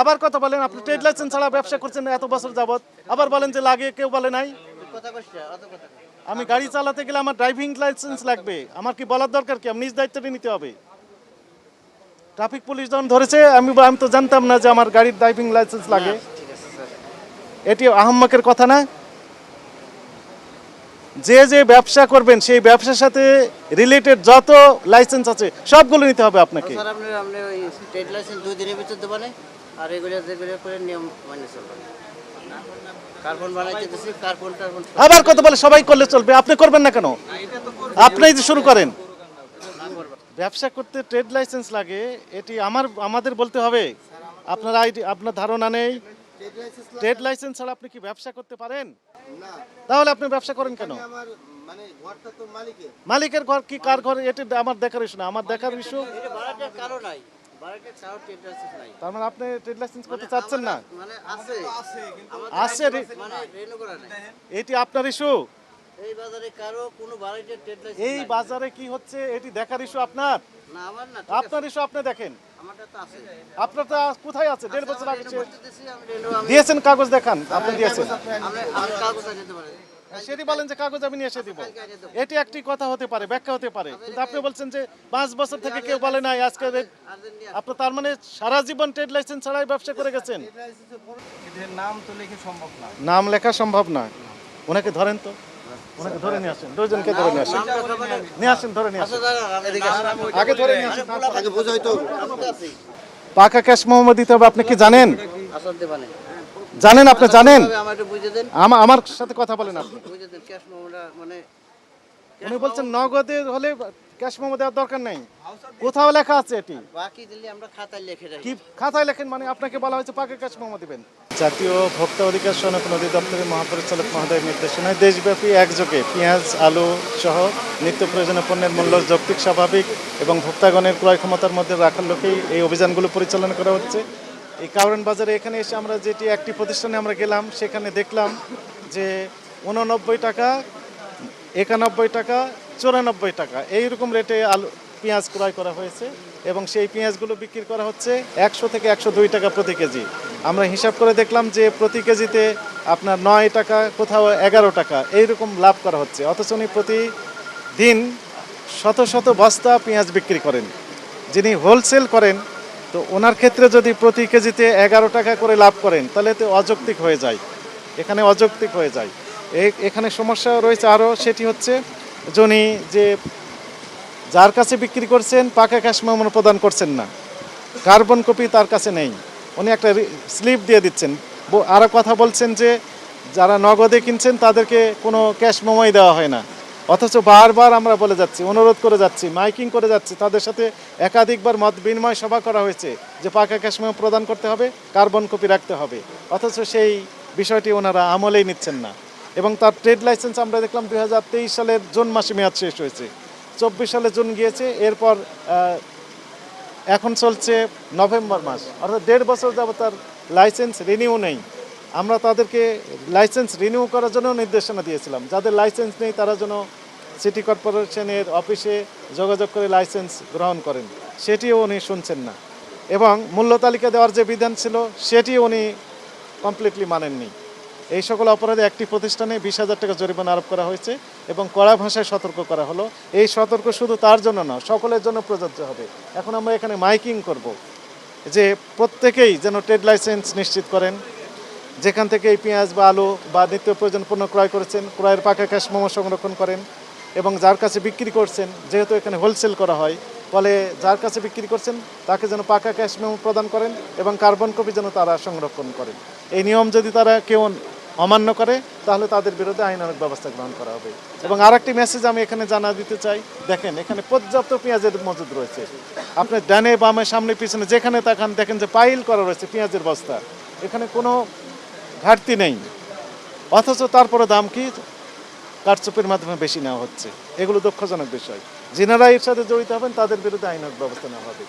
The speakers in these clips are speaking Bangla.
আবার কথা বলেন আপনি ট্রেড লাইসেন্স ছাড়া ব্যবসা করছেন এত বছর যাবৎ। আবার বলেন যে লাগে কেউ বলে নাই। আমি গাড়ি চালাতে গেলে আমার ড্রাইভিং লাইসেন্স লাগবে। আমার কি বলার দরকার কি? আমি নিজ দায়িত্বটা নিতে হবে। ট্রাফিক পুলিশ যখন ধরেছে আমি আমি তো জানতাম না যে আমার গাড়ির ড্রাইভিং লাইসেন্স লাগে। স্যার। এটি আহম্মকের কথা না। যে যে ব্যবসা করবেন সেই ব্যবসার সাথে রিলেটেড যত লাইসেন্স আছে সবগুলো নিতে হবে আপনাকে। স্যার আপনি আপনি ওই ট্রেড লাইসেন্স দুই দিনের ভিতর দেবো আর এগুলো যেগুলো করে নিয়ম মানে আবার কথা বলে সবাই করলে চলবে আপনি করবেন না কেন? আপনি যে শুরু করেন। ব্যবসা করতে ট্রেড লাইসেন্স লাগে এটি আমার আমাদের বলতে হবে। আপনার আইডি আপনার ধারণা নেই ট্রেড লাইসেন্স ছাড়া আপনি কি ব্যবসা করতে পারেন? তাহলে আপনি ব্যবসা করেন কেন? আমার মানে ঘরটা তো মালিকের। মালিকের ঘর কি কার ঘর? এটি আমার দেখার ইস্যু না আমার দেখার ইস্যু তার মানে আপনি ট্রেড লাইসেন্স করতে চাচ্ছেন না? মানে আছে। আমাদের আছে রে- মানে রেনু করা নাই। এটি আপনার ইস্যু? এই বাজারে কারও কোনো ভাড়াটার ট্রেড লাইসেন্স এই বাজারে কি হচ্ছে? এটি দেখার ইস্যু আপনার? না আমার না আপনার ইস্যু আপনি দেখেন। আমারটা তো আছে। আপনার কোথায় আছে? দেড় বছর আগে রেনু করতে দিছি আমি রেনু আমি দিয়েছেন কাগজ দেখান আপনি দিয়েছেন। আমি আমি কাগজ আনতে পারি। সেটি বলেন যে কাগজ আমি নিয়ে এসে দিব। এটি একটি কথা হতে পারে ব্যাখ্যা হতে পারে। কিন্তু আপনি বলছেন যে পাঁচ বছর থেকে কেউ বলে নাই আজকে আপনি তার মানে সারা জীবন ট্রেড লাইসেন্স ছাড়াই ব্যবসা করে গেছেন? নাম তো লিখে সম্ভব না। নাম লেখা সম্ভব না। ওনাকে ধরেন তো। ওনাকে ধরে নিয়ে আসেন। দুজনকে ধরে নিয়ে আসেন। নিয়ে আসেন ধরে নিয়ে আসেন। আচ্ছা আগে ধরে নিয়ে আসেন আগে বোঝাই তো পাকা ক্যাশ মোহাম্মদ দিতে হবে আপনি কি জানেন? জানেন আপনি জানেন? আমার সাথে কথা বলেন আপনি। মানে উনি বলছেন নগদে হলে ক্যাশ মোমো দেওয়ার দরকার নেই। কোথাও লেখা আছে এটি। বাকি দিলে আমরা খাতায় লিখে রাখি। কি খাতায় লেখেন মানে আপনাকে বলা হয়েছে পাকা ক্যাশ মোমো দিবেন। জাতীয় ভোক্তা অধিকার সনক অধিদপ্তরের মহাপরিচালক মহোদয়ের নির্দেশনায় দেশব্যাপী একযোগে পেঁয়াজ, আলু সহ নিত্য প্রয়োজনীয় পণ্যের মূল্য যৌক্তিক, স্বাভাবিক এবং ভোক্তাগণের ক্রয় ক্ষমতার মধ্যে রাখার লক্ষ্যেই এই অভিযানগুলো পরিচালনা করা হচ্ছে। এই কারণ বাজারে এখানে এসে আমরা যেটি একটি প্রতিষ্ঠানে আমরা গেলাম, সেখানে দেখলাম যে উননব্বই টাকা, একানব্বই টাকা, চুরানব্বই টাকা, এইরকম রেটে আলু, পেঁয়াজ ক্রয় করা হয়েছে। এবং সেই পেঁয়াজগুলো বিক্রি করা হচ্ছে একশো থেকে একশো দুই টাকা প্রতি কেজি। আমরা হিসাব করে দেখলাম যে প্রতি কেজিতে আপনার নয় টাকা, কোথাও এগারো টাকা। এইরকম লাভ করা হচ্ছে। অথচ উনি প্রতিদিন শত শত বস্তা পেঁয়াজ বিক্রি করেন। যিনি হোলসেল করেন, তো ওনার ক্ষেত্রে যদি প্রতি কেজিতে এগারো টাকা করে লাভ করেন, তাহলে তো অযৌক্তিক হয়ে যায়। এখানে অযৌক্তিক হয়ে যায়। এখানে সমস্যা রয়েছে আরও, সেটি হচ্ছে যিনি যে যার কাছে বিক্রি করছেন, পাকা ক্যাশ মেমো প্রদান করছেন না। কার্বন কপি তার কাছে নেই। উনি একটা স্লিপ দিয়ে দিচ্ছেন। আরও কথা বলছেন যে, যারা নগদে কিনছেন, তাদেরকে কোনো ক্যাশ মেমোই দেওয়া হয় না। অথচ বারবার আমরা বলে যাচ্ছি, অনুরোধ করে যাচ্ছি, মাইকিং করে যাচ্ছি, তাদের সাথে একাধিকবার মত বিনিময় সভা করা হয়েছে যে পাকা ক্যাশ মেমো প্রদান করতে হবে কার্বন কপি রাখতে হবে। অথচ সেই বিষয়টি ওনারা আমলেই নিচ্ছেন না। এবং তার ট্রেড লাইসেন্স আমরা দেখলাম দু হাজার তেইশ সালের জুন মাসে মেয়াদ শেষ হয়েছে। চব্বিশ সালে জুন গিয়েছে, এরপর এখন চলছে নভেম্বর মাস। অর্থাৎ দেড় বছর যাবত তার লাইসেন্স রিনিউ নেই। আমরা তাদেরকে লাইসেন্স রিনিউ করার জন্য নির্দেশনা দিয়েছিলাম। যাদের লাইসেন্স নেই, তারা যেন সিটি কর্পোরেশনের অফিসে যোগাযোগ করে লাইসেন্স গ্রহণ করেন। সেটিও উনি শুনছেন না। এবং মূল্য তালিকা দেওয়ার যে বিধান ছিল সেটি উনি কমপ্লিটলি মানেননি। এই সকল অপরাধে একটি প্রতিষ্ঠানে বিশ হাজার টাকা জরিমানা আরোপ করা হয়েছে এবং কড়া ভাষায় সতর্ক করা হলো। এই সতর্ক শুধু তার জন্য না, সকলের জন্য প্রযোজ্য হবে। এখন আমরা এখানে মাইকিং করব যে প্রত্যেকেই যেন ট্রেড লাইসেন্স নিশ্চিত করেন। যেখান থেকে এই পেঁয়াজ বা আলু বা নিত্য প্রয়োজন পণ্য ক্রয় করেছেন, ক্রয়ের পাকা ক্যাশ মোমো সংরক্ষণ করেন এবং যার কাছে বিক্রি করছেন, যেহেতু এখানে হোলসেল করা হয়, ফলে যার কাছে বিক্রি করছেন, তাকে যেন পাকা ক্যাশ মেমো প্রদান করেন এবং কার্বন কপি যেন তারা সংরক্ষণ করেন। এই নিয়ম যদি তারা কেউ অমান্য করে, তাহলে তাদের বিরুদ্ধে আইনানুগ ব্যবস্থা গ্রহণ করা হবে। এবং আরেকটি মেসেজ আমি এখানে জানা দিতে চাই। দেখেন, এখানে পর্যাপ্ত পেঁয়াজের মজুদ রয়েছে। আপনি ডানে বামে সামনে পিছনে যেখানে তাকান, দেখেন যে পাইল করা রয়েছে পেঁয়াজের বস্তা। এখানে কোনো ঘাটতি নেই। অথচ তারপরে দাম কি? কারচুপির মাধ্যমে বেশি নেওয়া হচ্ছে। এগুলো দুঃখজনক বিষয়। যিনারা এর সাথে জড়িত হবেন, তাদের বিরুদ্ধে আইনক ব্যবস্থা নেওয়া হবে।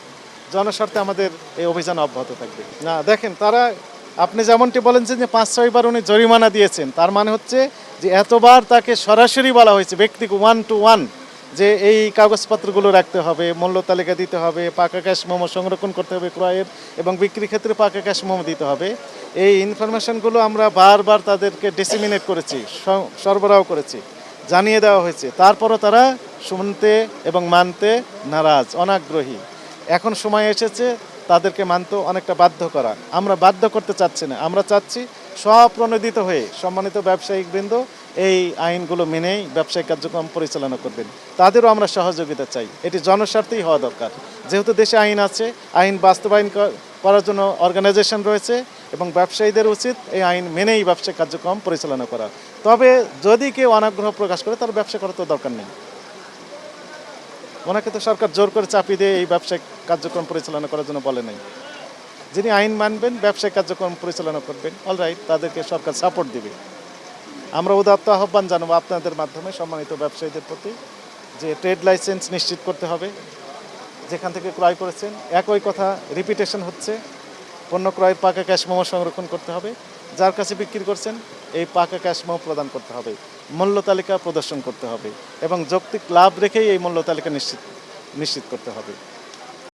জনস্বার্থে আমাদের এই অভিযান অব্যাহত থাকবে। না, দেখেন, তারা আপনি যেমনটি বলেন যে পাঁচ, ছয়বার উনি জরিমানা দিয়েছেন, তার মানে হচ্ছে যে এতবার তাকে সরাসরি বলা হয়েছে ব্যক্তি ওয়ান টু ওয়ান যে এই কাগজপত্রগুলো রাখতে হবে, মূল্য তালিকা দিতে হবে, পাকা ক্যাশ মোমো সংরক্ষণ করতে হবে ক্রয়ের এবং বিক্রির ক্ষেত্রে পাকা ক্যাশ মোমো দিতে হবে। এই ইনফরমেশনগুলো আমরা বারবার তাদেরকে ডিসিমিনেট করেছি সরবরাহ করেছি, জানিয়ে দেওয়া হয়েছে। তারপরও তারা শুনতে এবং মানতে নারাজ, অনাগ্রহী। এখন সময় এসেছে তাদেরকে মানতে অনেকটা বাধ্য করা। আমরা বাধ্য করতে চাচ্ছি না। আমরা চাচ্ছি স্বপ্রণোদিত হয়ে সম্মানিত ব্যবসায়িক বৃন্দ এই আইনগুলো মেনেই ব্যবসায়িক কার্যক্রম পরিচালনা করবেন। তাদেরও আমরা সহযোগিতা চাই। এটি জনস্বার্থেই হওয়া দরকার। যেহেতু দেশে আইন আছে, আইন বাস্তবায়ন করার জন্য অর্গানাইজেশন রয়েছে এবং ব্যবসায়ীদের উচিত এই আইন মেনেই ব্যবসায়িক কার্যক্রম পরিচালনা করা। তবে যদি কেউ অনাগ্রহ প্রকাশ করে, তার ব্যবসা করার তো দরকার নেই। ওনাকে তো সরকার জোর করে চাপিয়ে দিয়ে এই ব্যবসায়িক কার্যক্রম পরিচালনা করার জন্য বলে নাই। যিনি আইন মানবেন, ব্যবসায়িক কার্যক্রম পরিচালনা করবেন অলরাইট তাদেরকে সরকার সাপোর্ট দিবে। আমরা উদাত্ত আহ্বান জানাব আপনাদের মাধ্যমে সম্মানিত ব্যবসায়ীদের প্রতি যে ট্রেড লাইসেন্স নিশ্চিত করতে হবে। যেখান থেকে ক্রয় করেছেন, একই কথা রিপিটেশন হচ্ছে, পণ্য ক্রয়ের পাকা ক্যাশ মোমো সংরক্ষণ করতে হবে। যার কাছে বিক্রি করছেন, এই পাকা ক্যাশ মোমো প্রদান করতে হবে। মূল্য তালিকা প্রদর্শন করতে হবে এবং যৌক্তিক লাভ রেখেই এই মূল্য তালিকা নিশ্চিত নিশ্চিত করতে হবে।